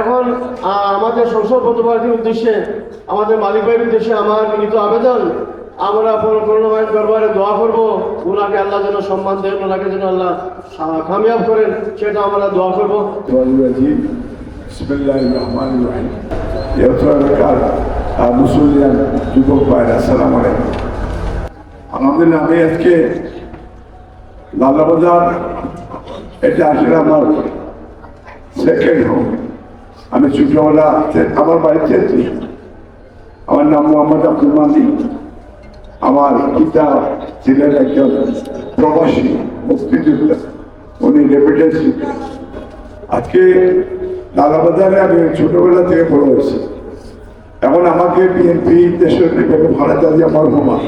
এখন আমাদের সংসদ প্রতিবাদীর উদ্দেশ্যে, আমাদের মালিক ভাইয়ের উদ্দেশ্যে আমার কিন্তু আবেদন, আমরা করুণাময় দরবারে দোয়া করব। ওনাকে আল্লাহ যেন সম্মান দেন, ওনাকে যেন আল্লাহ কামিয়াব করেন, সেটা আমরা দোয়া করব। মুসলিয়ান যুবক ভাইরা সালাম আলাইকুম। আলহামদুলিল্লাহ আমি আজকে লালাবাজার, এটা আসলে আমার সেকেন্ড হোম আমি ছোটবেলা আমার বাড়িতে আমার নাম মোহাম্মদ আব্দুল মালিক আমার পিতা ছিলেন একজন প্রবাসী, মুক্তিযোদ্ধা। উনি রেপিটেন্স আজকে লালাবাজারে আমি ছোটবেলা থেকে বড় হয়েছি। এখন আমাকে বিএনপি দেশের বেগম খালেদা জিয়া মরহুমা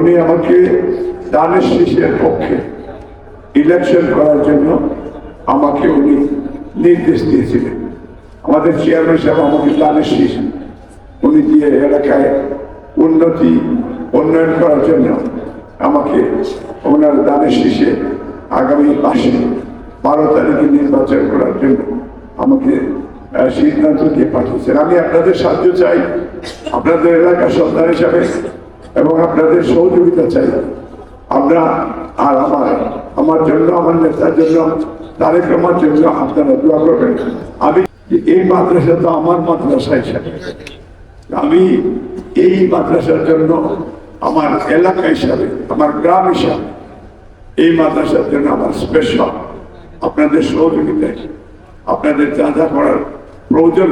উনি আমাকে দানের শীষের পক্ষে ইলেকশন করার জন্য আমাকে উনি নির্দেশ দিয়েছিলেন। আমাদের চেয়ারম্যান সাহেব আমাকে দানের শীষ উনি দিয়ে এলাকায় উন্নতি, উন্নয়ন করার জন্য আমাকে ওনার দানের শীষে আগামী মাসে বারো তারিখে নির্বাচন করার জন্য আমাকে সিদ্ধান্ত দিয়ে পাঠিয়েছেন। আমি আপনাদের সাহায্য চাই। আপনাদের এলাকার সন্তান হিসাবে এবং আপনাদের সহযোগিতা চাই। আমরা আর আমার আমার জন্য, আমার নেতার জন্য, তারেক রহমান জন্য আপনারা দোয়া করবেন। আমি এই মাদ্রাসা তো আমার মাদ্রাসা হিসাবে আমি এই মাদ্রাসার জন্য আমার এলাকা হিসাবে, আমার গ্রাম হিসাবে এই মাদ্রাসার জন্য আমার স্পেশাল আপনাদের সহযোগিতায়, আপনাদের যা যা করার প্রয়োজন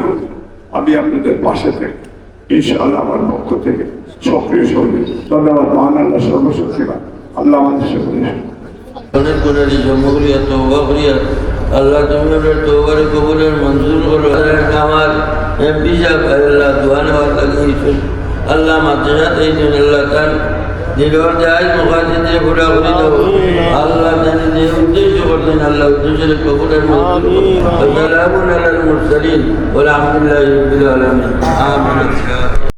আমি আপনাদের পাশে থেকে ইনশাআল্লাহ আমার পক্ষ থেকে সক্রিয় সহযোগিতা ধন্যবাদ মহান আল্লাহ সর্বশক্তিমান আল্লাহ আমাদের সকলে অনেক করে জন্মগুলিয়া তৌবা করিয়া আল্লাহ তুমি আপনার তৌবারে কবুলের মঞ্জুর করো। আমার এমপি সাহেব আল্লাহ দোয়া নেওয়ার লাগিয়েছেন আল্লাহ মাদ্রাসা দিয়েছেন আল্লাহ তার দিলর যায় মুখাতি দিয়ে ঘোরা ঘুরি যাব আল্লাহ জানি যে উদ্দেশ্য করতেন আল্লাহ উদ্দেশ্যের কবুলের মঞ্জুর করো। المرسلين والحمد لله رب العالمين آمين.